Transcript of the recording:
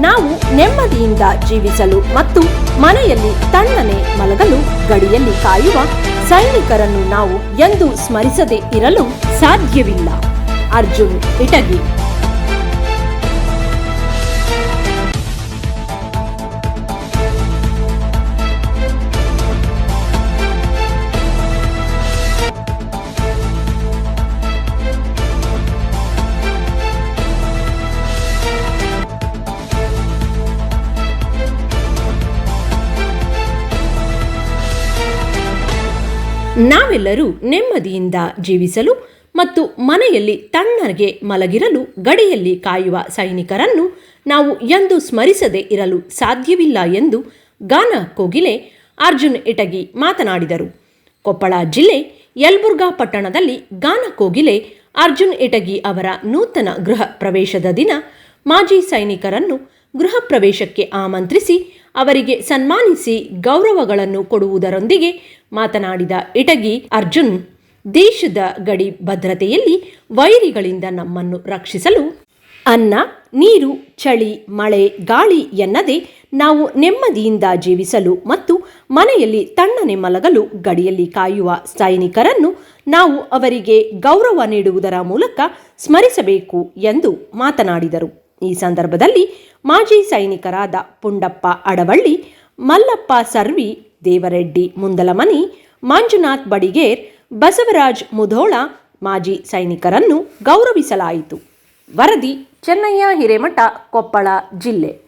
ನಾವು ನೆಮ್ಮದಿಯಿಂದ ಜೀವಿಸಲು ಮತ್ತು ಮನೆಯಲ್ಲಿ ತಣ್ಣನೆ ಮಲಗಲು ಗಡಿಯಲ್ಲಿ ಕಾಯುವ ಸೈನಿಕರನ್ನು ನಾವು ಎಂದು ಸ್ಮರಿಸದೇ ಇರಲು ಸಾಧ್ಯವಿಲ್ಲ. ಅರ್ಜುನ್ ಇಟಗಿ. ನಾವೆಲ್ಲರೂ ನೆಮ್ಮದಿಯಿಂದ ಜೀವಿಸಲು ಮತ್ತು ಮನೆಯಲ್ಲಿ ತಣ್ಣಗೆ ಮಲಗಿರಲು, ಗಡಿಯಲ್ಲಿ ಕಾಯುವ ಸೈನಿಕರನ್ನು ನಾವು ಎಂದು ಸ್ಮರಿಸದೆ ಇರಲು ಸಾಧ್ಯವಿಲ್ಲ ಎಂದು ಗಾನ ಕೋಗಿಲೆ ಅರ್ಜುನ್ ಇಟಗಿ ಮಾತನಾಡಿದರು. ಕೊಪ್ಪಳ ಜಿಲ್ಲೆ ಯಲ್ಬುರ್ಗಾ ಪಟ್ಟಣದಲ್ಲಿ ಗಾನ ಕೋಗಿಲೆ ಅರ್ಜುನ್ ಇಟಗಿ ಅವರ ನೂತನ ಗೃಹ ಪ್ರವೇಶದ ದಿನ ಮಾಜಿ ಸೈನಿಕರನ್ನು ಗೃಹ ಪ್ರವೇಶಕ್ಕೆ ಆಮಂತ್ರಿಸಿ ಅವರಿಗೆ ಸನ್ಮಾನಿಸಿ ಗೌರವಗಳನ್ನು ಕೊಡುವುದರೊಂದಿಗೆ ಮಾತನಾಡಿದ ಇಟಗಿ ಅರ್ಜುನ್, ದೇಶದ ಗಡಿ ಭದ್ರತೆಯಲ್ಲಿ ವೈರಿಗಳಿಂದ ನಮ್ಮನ್ನು ರಕ್ಷಿಸಲು ಅನ್ನ, ನೀರು, ಚಳಿ, ಮಳೆ, ಗಾಳಿ ಎನ್ನದೆ ನಾವು ನೆಮ್ಮದಿಯಿಂದ ಜೀವಿಸಲು ಮತ್ತು ಮನೆಯಲ್ಲಿ ತಣ್ಣನೆ ಮಲಗಲು ಗಡಿಯಲ್ಲಿ ಕಾಯುವ ಸೈನಿಕರನ್ನು ನಾವು ಅವರಿಗೆ ಗೌರವ ನೀಡುವುದರ ಮೂಲಕ ಸ್ಮರಿಸಬೇಕು ಎಂದು ಮಾತನಾಡಿದರು. ಈ ಸಂದರ್ಭದಲ್ಲಿ ಮಾಜಿ ಸೈನಿಕರಾದ ಪುಂಡಪ್ಪ ಅಡವಳ್ಳಿ, ಮಲ್ಲಪ್ಪ ಸರ್ವಿ, ದೇವರೆಡ್ಡಿ ಮುಂದಲಮನಿ, ಮಂಜುನಾಥ್ ಬಡಿಗೇರ್, ಬಸವರಾಜ್ ಮುಧೋಳ ಮಾಜಿ ಸೈನಿಕರನ್ನು ಗೌರವಿಸಲಾಯಿತು. ವರದಿ, ಚೆನ್ನಯ್ಯ ಹಿರೇಮಠ, ಕೊಪ್ಪಳ ಜಿಲ್ಲೆ.